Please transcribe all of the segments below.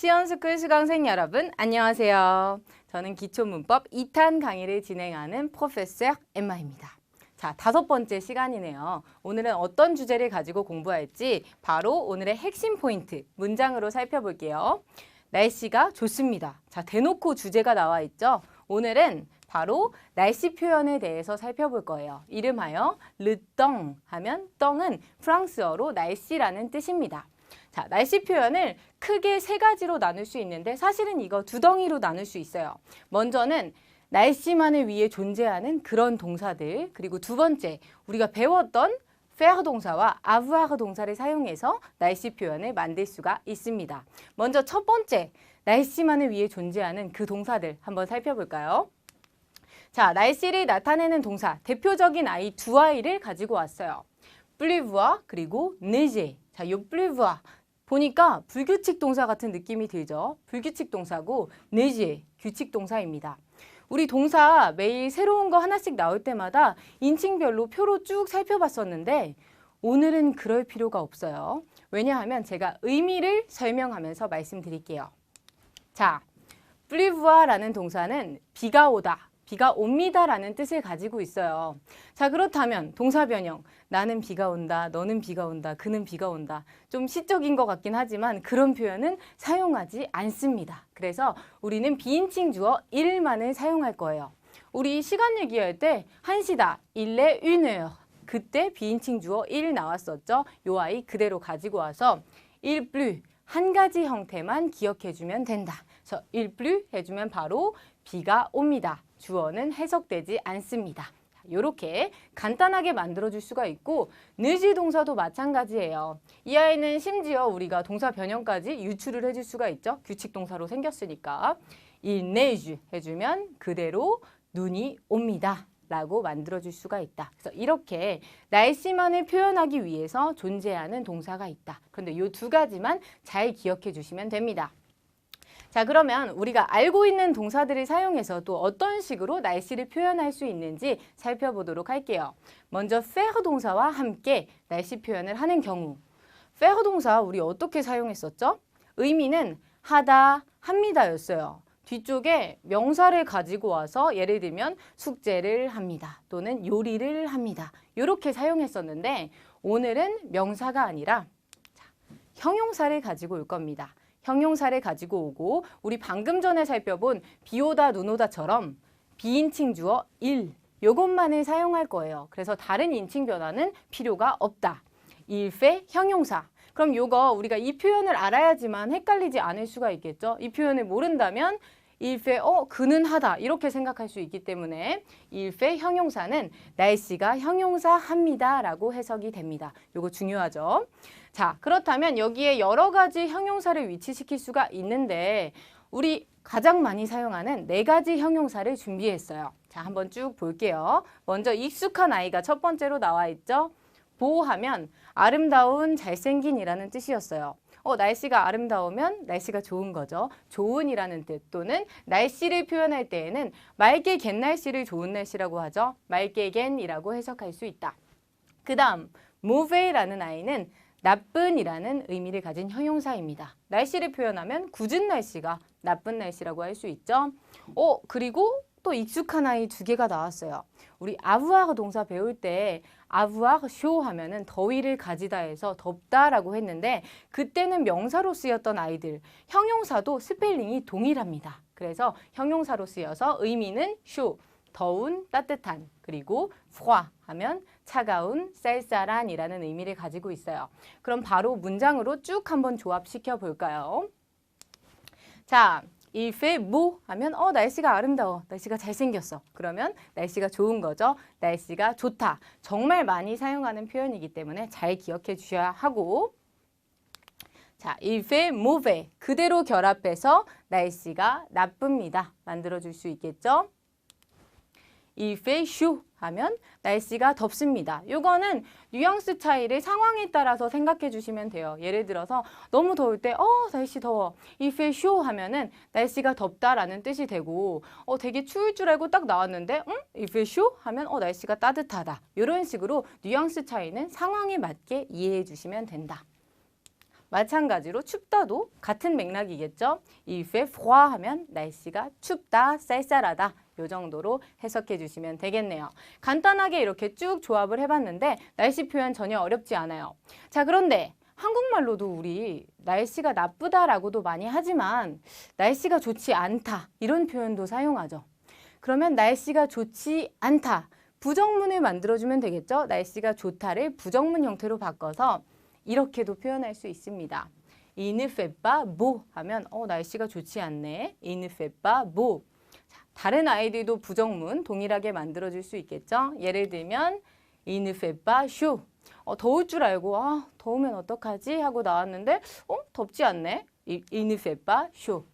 시연스쿨 수강생 여러분 안녕하세요. 저는 기초문법 2탄 강의를 진행하는 프로페서 엠마입니다. 자, 다섯 번째 시간이네요. 오늘은 어떤 주제를 가지고 공부할지 바로 오늘의 핵심 포인트 문장으로 살펴볼게요. 날씨가 좋습니다. 자, 대놓고 주제가 나와 있죠. 오늘은 바로 날씨 표현에 대해서 살펴볼 거예요. 이름하여 르덩 하면 덩은 프랑스어로 날씨라는 뜻입니다. 자, 날씨 표현을 크게 세 가지로 나눌 수 있는데 사실은 이거 두 덩이로 나눌 수 있어요. 먼저는 날씨만을 위해 존재하는 그런 동사들 그리고 두 번째 우리가 배웠던 faire 동사와 avoir 동사를 사용해서 날씨 표현을 만들 수가 있습니다. 먼저 첫 번째 날씨만을 위해 존재하는 그 동사들 한번 살펴볼까요? 자, 날씨를 나타내는 동사 대표적인 아이 두 아이를 가지고 왔어요. 플리브와 그리고 네제. 자, 요 플리브와 보니까 불규칙 동사 같은 느낌이 들죠. 불규칙 동사고 네제 규칙 동사입니다. 우리 동사 매일 새로운 거 하나씩 나올 때마다 인칭별로 표로 쭉 살펴봤었는데 오늘은 그럴 필요가 없어요. 왜냐하면 제가 의미를 설명하면서 말씀드릴게요. 자, 플리브아라는 동사는 비가 오다, 비가 옵니다라는 뜻을 가지고 있어요. 자, 그렇다면 동사 변형. 나는 비가 온다, 너는 비가 온다, 그는 비가 온다. 좀 시적인 것 같긴 하지만 그런 표현은 사용하지 않습니다. 그래서 우리는 비인칭 주어 일만을 사용할 거예요. 우리 시간 얘기할 때 한시다, 일레 une 그때 비인칭 주어 일 나왔었죠. 요 아이 그대로 가지고 와서 일 플루 한 가지 형태만 기억해 주면 된다. 그래서 일 플루 해주면 바로 비가 옵니다. 주어는 해석되지 않습니다. 이렇게 간단하게 만들어줄 수가 있고 느지 동사도 마찬가지예요. 이 아이는 심지어 우리가 동사 변형까지 유출을 해줄 수가 있죠. 규칙 동사로 생겼으니까 il neige 해주면 그대로 눈이 옵니다. 라고 만들어줄 수가 있다. 그래서 이렇게 날씨만을 표현하기 위해서 존재하는 동사가 있다. 그런데 이 두 가지만 잘 기억해 주시면 됩니다. 자, 그러면 우리가 알고 있는 동사들을 사용해서 또 어떤 식으로 날씨를 표현할 수 있는지 살펴보도록 할게요. 먼저 faire 동사와 함께 날씨 표현을 하는 경우. faire 동사 우리 어떻게 사용했었죠? 의미는 하다, 합니다였어요. 뒤쪽에 명사를 가지고 와서 예를 들면 숙제를 합니다. 또는 요리를 합니다. 이렇게 사용했었는데 오늘은 명사가 아니라 자, 형용사를 가지고 올 겁니다. 형용사를 가지고 오고 우리 방금 전에 살펴본 비오다 눈오다처럼 비인칭 주어 일 요것만을 사용할 거예요. 그래서 다른 인칭 변화는 필요가 없다. 일페 형용사. 그럼 요거 우리가 이 표현을 알아야지만 헷갈리지 않을 수가 있겠죠. 이 표현을 모른다면 일페 어 그는 하다 이렇게 생각할 수 있기 때문에 일페 형용사는 날씨가 형용사 합니다라고 해석이 됩니다. 요거 중요하죠. 자, 그렇다면 여기에 여러 가지 형용사를 위치시킬 수가 있는데 우리 가장 많이 사용하는 네 가지 형용사를 준비했어요. 자, 한번 쭉 볼게요. 먼저 익숙한 아이가 첫 번째로 나와 있죠. 보호하면 아름다운 잘생긴이라는 뜻이었어요. 어, 날씨가 아름다우면 날씨가 좋은 거죠. 좋은이라는 뜻 또는 날씨를 표현할 때에는 맑게 갠 날씨를 좋은 날씨라고 하죠. 맑게 갠이라고 해석할 수 있다. 그 다음 move라는 아이는 나쁜이라는 의미를 가진 형용사입니다. 날씨를 표현하면 굳은 날씨가 나쁜 날씨라고 할 수 있죠. 어, 그리고 또 익숙한 아이 두 개가 나왔어요. 우리 아부아르 동사 배울 때 아부아르 쇼 하면은 더위를 가지다 해서 덥다라고 했는데 그때는 명사로 쓰였던 아이들 형용사도 스펠링이 동일합니다. 그래서 형용사로 쓰여서 의미는 쇼 더운 따뜻한 그리고 froid 하면 차가운 쌀쌀한이라는 의미를 가지고 있어요. 그럼 바로 문장으로 쭉 한번 조합시켜 볼까요? 자, il fait beau 하면 어 날씨가 아름다워. 날씨가 잘생겼어. 그러면 날씨가 좋은 거죠. 날씨가 좋다. 정말 많이 사용하는 표현이기 때문에 잘 기억해 주셔야 하고 자, il fait mauvais. 그대로 결합해서 날씨가 나쁩니다. 만들어 줄 수 있겠죠? Fait chaud 하면 날씨가 덥습니다. 이거는 뉘앙스 차이를 상황에 따라서 생각해 주시면 돼요. 예를 들어서 너무 더울 때 어, 날씨 더워. fait chaud 하면은 날씨가 덥다라는 뜻이 되고 어, 되게 추울 줄 알고 딱 나왔는데 응? il fait chaud 하면 어, 날씨가 따뜻하다. 이런 식으로 뉘앙스 차이는 상황에 맞게 이해해 주시면 된다. 마찬가지로 춥다도 같은 맥락이겠죠. il fait froid 하면 날씨가 춥다, 쌀쌀하다. 요 정도로 해석해 주시면 되겠네요. 간단하게 이렇게 쭉 조합을 해봤는데 날씨 표현 전혀 어렵지 않아요. 자, 그런데 한국말로도 우리 날씨가 나쁘다라고도 많이 하지만 날씨가 좋지 않다 이런 표현도 사용하죠. 그러면 날씨가 좋지 않다 부정문을 만들어주면 되겠죠. 날씨가 좋다를 부정문 형태로 바꿔서 이렇게도 표현할 수 있습니다. Fait pas beau 하면 어 날씨가 좋지 않네. Fait pas beau. 자, 다른 아이들도 부정문 동일하게 만들어줄 수 있겠죠. 예를 들면 Il ne. 어, 더울 줄 알고 아 더우면 어떡하지 하고 나왔는데 어 덥지 않네. Il ne.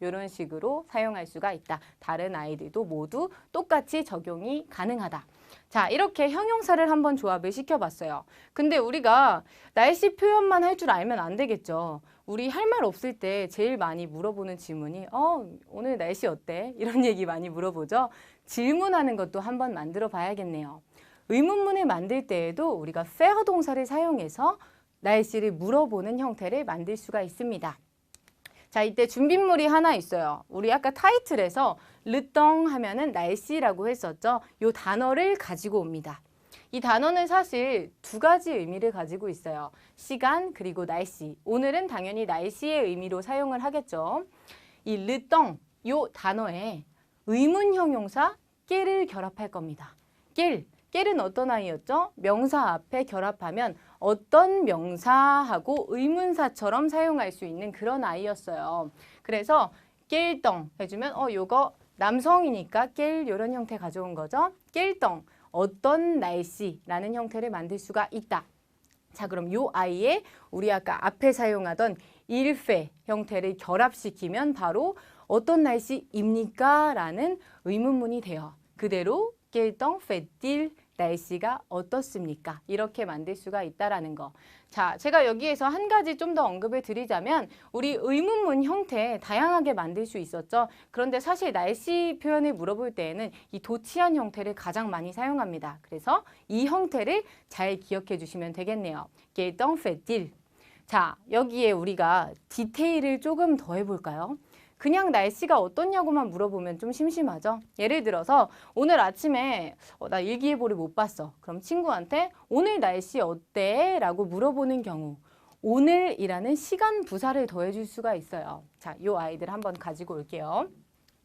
이런 식으로 사용할 수가 있다. 다른 아이들도 모두 똑같이 적용이 가능하다. 자, 이렇게 형용사를 한번 조합을 시켜봤어요. 근데 우리가 날씨 표현만 할 줄 알면 안 되겠죠. 우리 할 말 없을 때 제일 많이 물어보는 질문이 어, 오늘 날씨 어때? 이런 얘기 많이 물어보죠. 질문하는 것도 한번 만들어 봐야겠네요. 의문문을 만들 때에도 우리가 faire 동사를 사용해서 날씨를 물어보는 형태를 만들 수가 있습니다. 자, 이때 준비물이 하나 있어요. 우리 아까 타이틀에서 르덩 하면은 날씨라고 했었죠. 요 단어를 가지고 옵니다. 이 단어는 사실 두 가지 의미를 가지고 있어요. 시간 그리고 날씨. 오늘은 당연히 날씨의 의미로 사용을 하겠죠. 이 르덩 요 단어에 의문 형용사 깨를 결합할 겁니다. 깰 깰은 어떤 아이였죠? 명사 앞에 결합하면 어떤 명사하고 의문사처럼 사용할 수 있는 그런 아이였어요. 그래서 깰덩 해주면 어 요거 남성이니까 깰 이런 형태 가져온 거죠. 깰덩 어떤 날씨라는 형태를 만들 수가 있다. 자 그럼 요 아이의 우리 아까 앞에 사용하던 일회 형태를 결합시키면 바로 어떤 날씨입니까? 라는 의문문이 돼요. 그대로 깰덩 페딜 날씨가 어떻습니까? 이렇게 만들 수가 있다라는 거. 자, 제가 여기에서 한 가지 좀 더 언급을 드리자면 우리 의문문 형태 다양하게 만들 수 있었죠. 그런데 사실 날씨 표현을 물어볼 때에는 이 도치한 형태를 가장 많이 사용합니다. 그래서 이 형태를 잘 기억해 주시면 되겠네요. 깰덩 페딜. 자, 여기에 우리가 디테일을 조금 더 해볼까요? 그냥 날씨가 어떻냐고만 물어보면 좀 심심하죠. 예를 들어서 오늘 아침에 어, 나 일기예보를 못 봤어. 그럼 친구한테 오늘 날씨 어때? 라고 물어보는 경우 오늘이라는 시간 부사를 더해줄 수가 있어요. 자, 요 아이들 한번 가지고 올게요.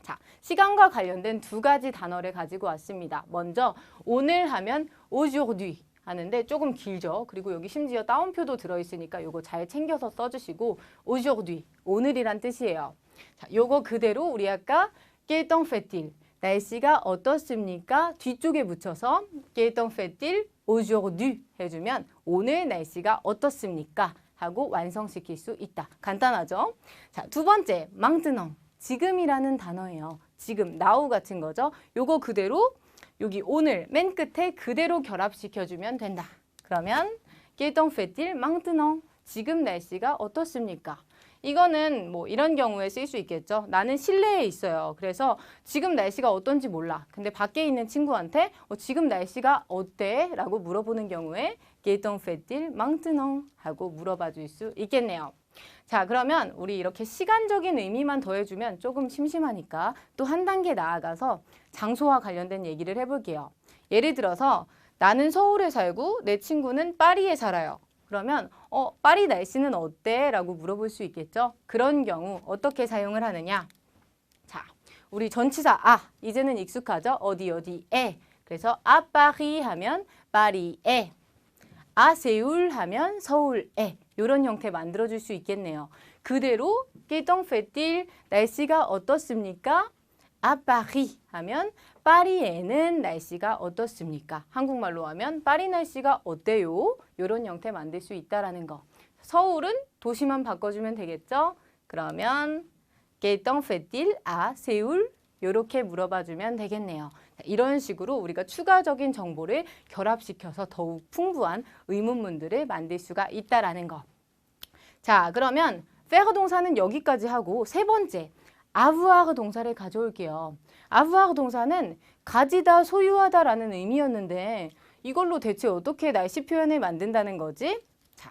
자, 시간과 관련된 두 가지 단어를 가지고 왔습니다. 먼저 오늘 하면 aujourd'hui 하는데 조금 길죠. 그리고 여기 심지어 따옴표도 들어있으니까 요거 잘 챙겨서 써주시고 aujourd'hui 오늘이란 뜻이에요. 자, 요거 그대로 우리 아까 깰덩 페틸 날씨가 어떻습니까? 뒤쪽에 붙여서 깰덩 페틸 aujourd'hui 해주면 오늘 날씨가 어떻습니까? 하고 완성시킬 수 있다. 간단하죠? 자, 두 번째 망뜨넘 지금이라는 단어예요. 지금 now 같은 거죠. 요거 그대로 여기 오늘 맨 끝에 그대로 결합시켜주면 된다. 그러면 깰덩 페틸 망뜨넘 지금 날씨가 어떻습니까? 이거는 뭐 이런 경우에 쓸수 있겠죠. 나는 실내에 있어요. 그래서 지금 날씨가 어떤지 몰라. 근데 밖에 있는 친구한테 어, 지금 날씨가 어때? 라고 물어보는 경우에 게이동 페딜 망뜨농 하고 물어봐 줄 수 있겠네요. 자 그러면 우리 이렇게 시간적인 의미만 더해주면 조금 심심하니까 또 한 단계 나아가서 장소와 관련된 얘기를 해볼게요. 예를 들어서 나는 서울에 살고 내 친구는 파리에 살아요. 그러면 어 파리 날씨는 어때? 라고 물어볼 수 있겠죠. 그런 경우 어떻게 사용을 하느냐? 자, 우리 전치사 아 이제는 익숙하죠. 어디 어디에 그래서 아 파리 하면 파리에 아 세울 하면 서울에 이런 형태 만들어줄 수 있겠네요. 그대로 깨똥 페틸 날씨가 어떻습니까? 아 파리 하면 파리에는 날씨가 어떻습니까? 한국말로 하면 파리 날씨가 어때요? 이런 형태 만들 수 있다라는 거. 서울은 도시만 바꿔주면 되겠죠? 그러면 깨똥 페틸 아 세울 이렇게 물어봐주면 되겠네요. 이런 식으로 우리가 추가적인 정보를 결합시켜서 더욱 풍부한 의문문들을 만들 수가 있다라는 거. 자, 그러면 페어 동사는 여기까지 하고 세 번째 아부아르 동사를 가져올게요. 아부아르 동사는 가지다, 소유하다 라는 의미였는데 이걸로 대체 어떻게 날씨 표현을 만든다는 거지? 자,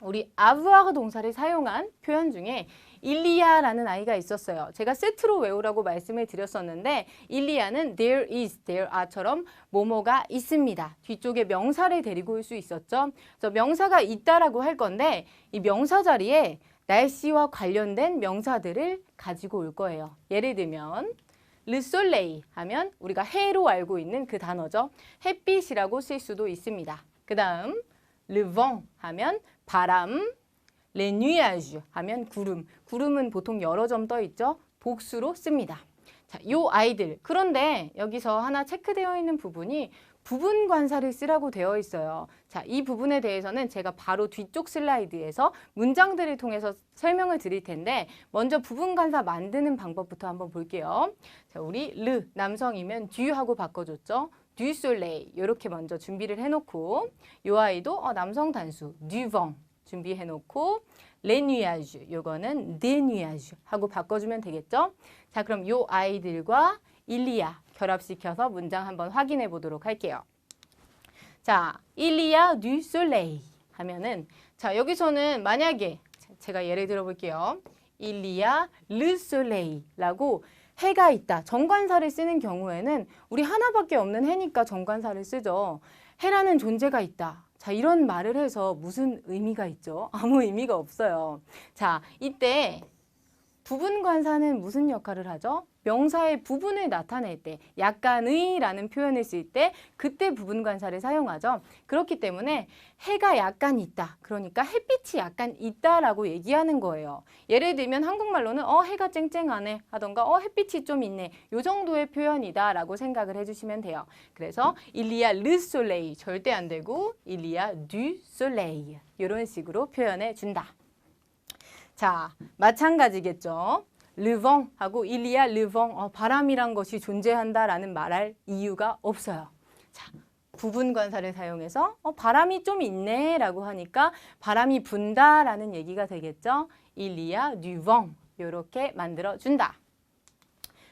우리 avoir 동사를 사용한 표현 중에 일리아라는 아이가 있었어요. 제가 세트로 외우라고 말씀을 드렸었는데 일리아는 there is, there are처럼 뭐뭐가 있습니다. 뒤쪽에 명사를 데리고 올 수 있었죠. 그래서 명사가 있다라고 할 건데 이 명사 자리에 날씨와 관련된 명사들을 가지고 올 거예요. 예를 들면 soleil 하면 우리가 해로 알고 있는 그 단어죠. 햇빛이라고 쓸 수도 있습니다. 그 다음 vent 하면 바람, nuages 하면 구름. 구름은 보통 여러 점 떠 있죠. 복수로 씁니다. 자, 요 아이들. 그런데 여기서 하나 체크되어 있는 부분이 부분 관사를 쓰라고 되어 있어요. 자, 이 부분에 대해서는 제가 바로 뒤쪽 슬라이드에서 문장들을 통해서 설명을 드릴 텐데 먼저 부분 관사 만드는 방법부터 한번 볼게요. 자, 우리 르 남성이면 듀 하고 바꿔줬죠. 듀 솔레이 이렇게 먼저 준비를 해놓고 요 아이도 어, 남성 단수 듀벙 준비해놓고 레뉴아주 요거는 데뉴아주 하고 바꿔주면 되겠죠? 자 그럼 요 아이들과 일리아 결합시켜서 문장 한번 확인해 보도록 할게요. 자 일리아 듀 솔레이 하면은 자 여기서는 만약에 제가 예를 들어 볼게요. 일리아 르 솔레이라고 해가 있다. 정관사를 쓰는 경우에는 우리 하나밖에 없는 해니까 정관사를 쓰죠. 해라는 존재가 있다. 자, 이런 말을 해서 무슨 의미가 있죠? 아무 의미가 없어요. 자, 이때 부분관사는 무슨 역할을 하죠? 명사의 부분을 나타낼 때 약간의 라는 표현을 쓸 때 그때 부분 관사를 사용하죠. 그렇기 때문에 해가 약간 있다. 그러니까 햇빛이 약간 있다라고 얘기하는 거예요. 예를 들면 한국말로는 어 해가 쨍쨍하네 하던가 어 햇빛이 좀 있네. 요 정도의 표현이다 라고 생각을 해주시면 돼요. 그래서 일리아 르 솔레이 절대 안 되고 일리아 듀 솔레이 이런 식으로 표현해 준다. 자, 마찬가지겠죠. 르벙 하고 일리아 르벙 어, 바람이란 것이 존재한다라는 말할 이유가 없어요. 자, 부분 관사를 사용해서 어, 바람이 좀 있네라고 하니까 바람이 분다라는 얘기가 되겠죠. 일리아 르벙 이렇게 만들어 준다.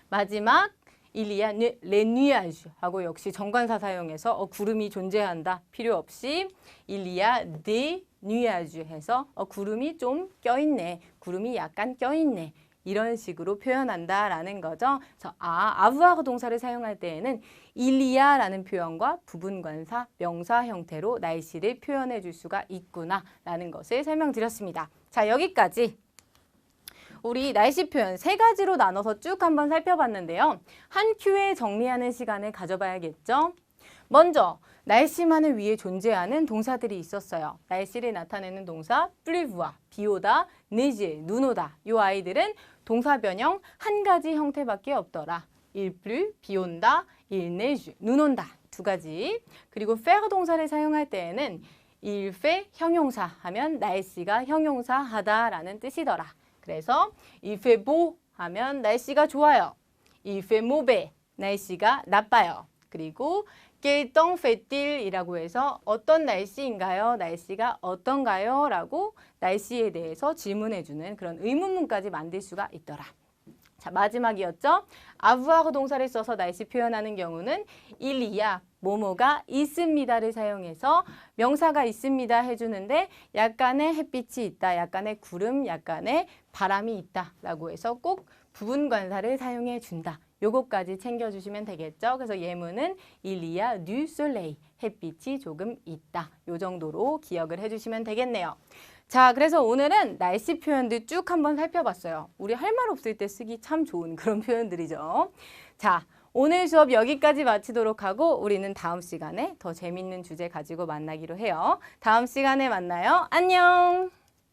마지막 일리아 레뉘아주 하고 역시 정관사 사용해서 어, 구름이 존재한다 필요 없이 일리아 데 뉴아주 해서 어, 구름이 좀 껴있네 구름이 약간 껴있네 이런 식으로 표현한다라는 거죠. 그래서 아, 아부아그 동사를 사용할 때에는 일리아라는 표현과 부분관사, 명사 형태로 날씨를 표현해 줄 수가 있구나라는 것을 설명드렸습니다. 자, 여기까지 우리 날씨 표현 세 가지로 나눠서 쭉 한번 살펴봤는데요. 한 큐에 정리하는 시간을 가져봐야겠죠. 먼저 날씨만을 위해 존재하는 동사들이 있었어요. 날씨를 나타내는 동사 플리브와 비오다, 네지, 눈 오다. 이 아이들은 동사 변형 한 가지 형태밖에 없더라. 일플, 비 온다, 일네주, 눈 온다. 두 가지. 그리고 페어 동사를 사용할 때에는 일페 형용사 하면 날씨가 형용사 하다라는 뜻이더라. 그래서 일페 보 하면 날씨가 좋아요. 일페 모베 날씨가 나빠요. 그리고 깰똥 페딜이라고 해서 어떤 날씨인가요? 날씨가 어떤가요? 라고 날씨에 대해서 질문해주는 그런 의문문까지 만들 수가 있더라. 자 마지막이었죠. 아부하고 동사를 써서 날씨 표현하는 경우는 일리야 뭐뭐가 있습니다를 사용해서 명사가 있습니다 해주는데 약간의 햇빛이 있다, 약간의 구름, 약간의 바람이 있다라고 해서 꼭 부분 관사를 사용해 준다. 요것까지 챙겨주시면 되겠죠. 그래서 예문은 일리아 뉴 솔레이 햇빛이 조금 있다. 요 정도로 기억을 해주시면 되겠네요. 자, 그래서 오늘은 날씨 표현들 쭉 한번 살펴봤어요. 우리 할 말 없을 때 쓰기 참 좋은 그런 표현들이죠. 자, 오늘 수업 여기까지 마치도록 하고 우리는 다음 시간에 더 재밌는 주제 가지고 만나기로 해요. 다음 시간에 만나요. 안녕!